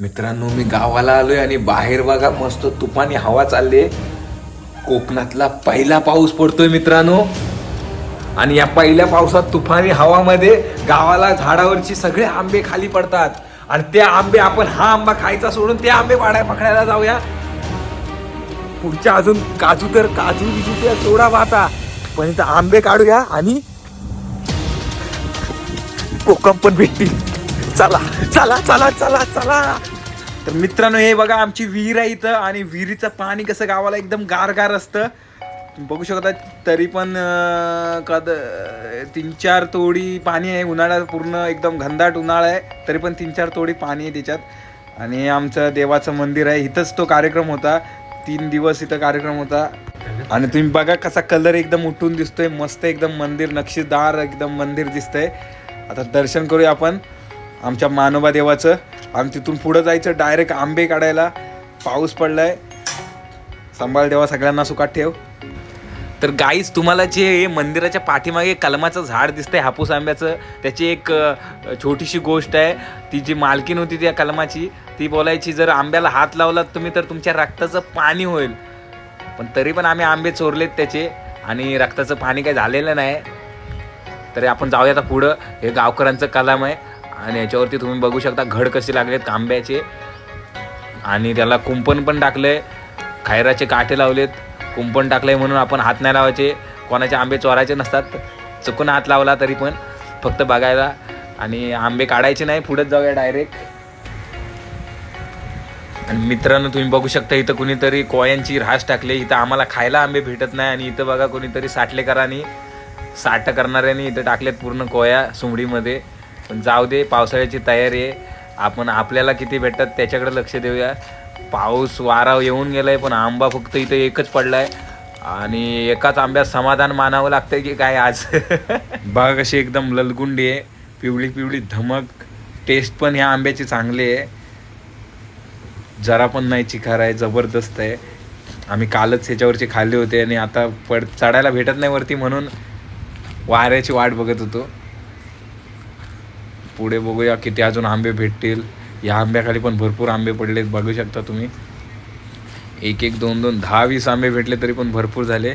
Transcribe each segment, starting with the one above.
मित्रांनो मी गावाला आलोय आणि बाहेर बघा मस्त तुफानी हवा चालली कोकणातला पहिला पाऊस पडतोय मित्रांनो. आणि या पहिल्या पावसात तुफानी हवामध्ये गावाला झाडावरची सगळे आंबे खाली पडतात. आणि ते आंबे आपण हा आंबा खायचा सोडून ते आंबे पाड्या पकडायला जाऊया. पुढच्या अजून काजू तर काजू बिजू त्या सोडा वाहता. पण इथं आंबे काढूया आणि कोकम पण भेटतील चला चला चला चला चला. तर मित्रांनो हे बघा आमची विहीर आहे इथं आणि विहिरीचं पाणी कसं गावाला एकदम गारगार असतं. तुम्ही बघू शकता तरी पण कद तीन चार तोडी पाणी आहे. उन्हाळ्यात पूर्ण एकदम घनदाट उन्हाळा आहे. तरी पण तीन चार तोडी पाणी आहे त्याच्यात. आणि आमचं देवाचं मंदिर आहे. इथंच तो कार्यक्रम होता. तीन दिवस इथं कार्यक्रम होता. आणि तुम्ही बघा कसा कलर एकदम उठून दिसतोय मस्त एकदम मंदिर नक्षीदार एकदम मंदिर दिसतंय. आता दर्शन करूया आपण आमच्या मानोबा देवाचं. आणि तिथून पुढं जायचं डायरेक्ट आंबे काढायला. पाऊस पडलाय. सांभाळ देवा सगळ्यांना सुखात ठेव. तर गाईज तुम्हाला जे मंदिराच्या पाठीमागे कलमाचं झाड दिसतंय हापूस आंब्याचं त्याची एक छोटीशी गोष्ट आहे. ती जी मालकीन होती त्या कलमाची ती बोलायची जर आंब्याला हात लावलात तुम्ही तर तुमच्या रक्ताचं पाणी होईल. पण तरी पण आम्ही आंबे चोरलेत त्याचे आणि रक्ताचं पाणी काही झालेलं नाही. तरी आपण जाऊया आता पुढं. हे गावकऱ्यांचं कलाम आहे. आणि याच्यावरती तुम्ही बघू शकता घड कसे लागलेत आंब्याचे. आणि त्याला कुंपण पण टाकलंय. खायराचे काठे लावलेत. कुंपण टाकलंय म्हणून आपण हात नाही लावायचे. कोणाचे आंबे चोरायचे नसतात. चुकून हात लावला तरी पण. फक्त बघायला. आणि आंबे काढायचे नाही. पुढेच जाऊया डायरेक्ट आणि मित्रांनो तुम्ही बघू शकता इथं कुणीतरी कोयांची रास टाकली. इथं आम्हाला खायला आंबे भेटत नाही आणि इथं बघा कोणीतरी साठलेकरांनी साठ करणाऱ्यांनी इथं टाकलेत पूर्ण कोया सुमडीमध्ये पण जाऊ दे पावसाळ्याची तयारी आहे. आपण आपल्याला किती भेटतात त्याच्याकडे लक्ष देऊया. पाऊस वारा येऊन गेला आहे पण आंबा फक्त इथं एकच पडला आहे आणि एकाच आंब्यात समाधान मानावं लागतं की काय आज? बघा कशी एकदम ललगुंडी आहे. पिवळी पिवळी धमक. टेस्ट पण ह्या आंब्याची चांगली आहे. जरा पण नाही चिखार आहे जबरदस्त आहे. आम्ही कालच ह्याच्यावरचे खाल्ले होते आणि आता पड चढायला भेटत नाही वरती म्हणून वाऱ्याची वाट बघत होतो. पुढे बघूया किती अजून आंबे भेटतील. या आंब्याखाली पण भरपूर आंबे पडलेत बघू शकता तुम्ही. एक एक दोन दोन दहा वीस आंबे भेटले तरी पण भरपूर झाले.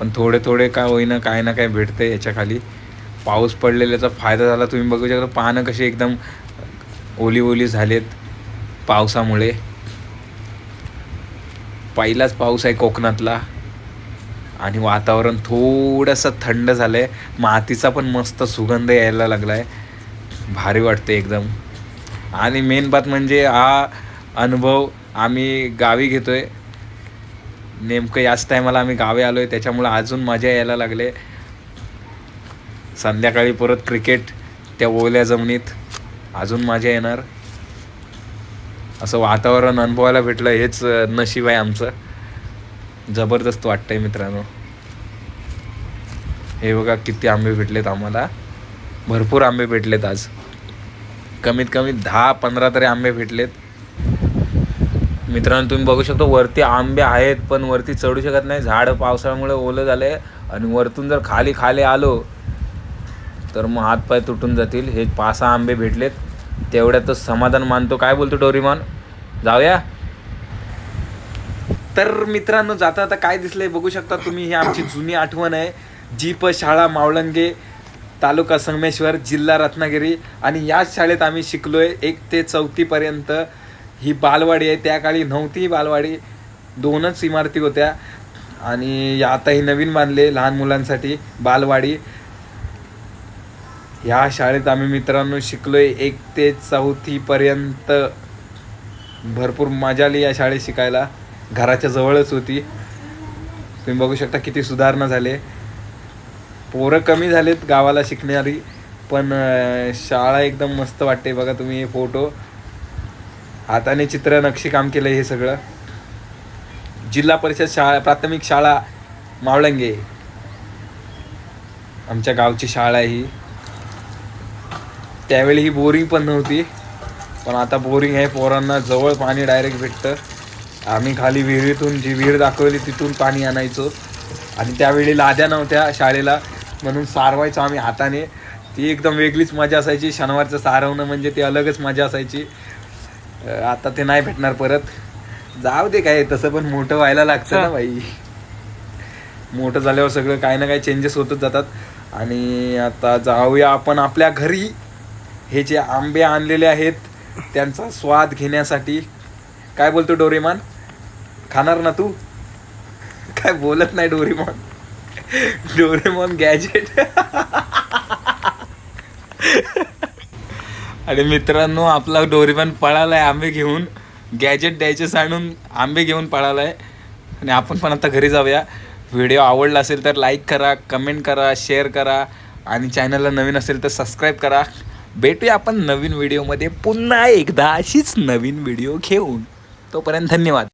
पण थोडे थोडे काय होईना काय ना काय भेटते याच्याखाली. पाऊस पडलेल्याचा फायदा झाला तुम्ही बघू शकता. पानं कशी एकदम ओली ओली झालेत. पावसामुळे. पहिलाच पाऊस आहे कोकणातला. आणि वातावरण थोडंसं थंड झालंय. मातीचा पण मस्त सुगंध यायला लागलाय. भारी वाटते एकदम. आणि मेन बात म्हणजे हा अनुभव आम्ही गावी घेतोय. नेमकं याच टायमाला आम्ही गावी आलोय. त्याच्यामुळं अजून मजा यायला लागले. संध्याकाळी परत क्रिकेट त्या ओल्या जमिनीत. अजून मजा येणार. असं वातावरण अनुभवायला भेटलं हेच नशीब आहे आमचं. जबरदस्त वाटतंय मित्रांनो. हे बघा किती आंबे भेटलेत आम्हाला. भरपूर आंबे भेटलेत आज. कमीत कमी दहा पंधरा तरी आंबे भेटलेत. मित्रांनो तुम्ही बघू शकता वरती आंबे आहेत पण वरती चढू शकत नाही. झाड पावसाळ्यामुळे ओलं झालं आहे आणि वरतून जर खाली खाली आलो तर मग हातपाय तुटून जातील. हे पाच सहा आंबे भेटलेत. तेवढ्यातच समाधान मानतो. काय बोलतो डोरीमान? जाऊया. तर मित्रांनो जाता आता काय दिसलंय बघू शकता तुम्ही. ही आमची जुनी आठवण आहे. जीप शाळा मावळंगे तालुका संगमेश्वर जिल्हा रत्नागिरी. आणि याच शाळेत आम्ही शिकलोय एक ते चौथीपर्यंत ही बालवाडी आहे. त्या काळी नव्हती बालवाडी. दोनच इमारती होत्या. आणि आताही आता ही नवीन बांधले लहान मुलांसाठी बालवाडी. ह्या शाळेत आम्ही मित्रांनो शिकलोय एक ते चौथीपर्यंत भरपूर मजा आली या शाळेत शिकायला. घराच्या जवळच होती. तुम्ही बघू शकता किती सुधारणा झाले. पोरं कमी झालेत गावाला शिकणारी पण शाळा एकदम मस्त वाटते बघा तुम्ही हे फोटो. हाताने चित्र नक्षीकाम केलं हे सगळं. जिल्हा परिषद शाळा प्राथमिक शाळा मावळंगे. आमच्या गावची शाळा आहे ही. त्यावेळी ही बोरिंग पण नव्हती. पण आता बोरिंग आहे पोरांना जवळ पाणी डायरेक्ट भेटतं. आम्ही खाली विहिरीतून जी विहीर दाखवली तिथून पाणी आणायचो. आणि त्यावेळी लाद्या नव्हत्या शाळेला. म्हणून सारवायचो आम्ही हाताने. ती एकदम वेगळीच मजा असायची. शनिवारचं सारवणं म्हणजे ती अलगच मजा असायची. आता ते नाही भेटणार परत. जाऊ दे काय तसं पण मोठं व्हायला लागतं ना बाई. मोठं झाल्यावर सगळं काही ना काही चेंजेस होतच जातात. आणि आता जाऊया आपण आपल्या घरी. हे जे आंबे आणलेले आहेत त्यांचा स्वाद घेण्यासाठी. काय बोलतो डोरेमान? खाणार ना तू? काय बोलत नाही डोरेमॉन? डोरेमॉन गॅजेट आणि मित्रांनो आपला डोरेमॉन पळालाय आंबे घेऊन. गॅजेट द्यायचे सांडून आंबे घेऊन पळालाय. आणि आपण पण आता घरी जाऊया. व्हिडिओ आवडला असेल तर लाईक करा कमेंट करा शेअर करा. आणि चॅनलला नवीन असेल तर सबस्क्राईब करा. भेटूया आपण नवीन व्हिडिओमध्ये. पुन्हा एकदा अशीच नवीन व्हिडिओ घेऊन. तोपर्यंत धन्यवाद.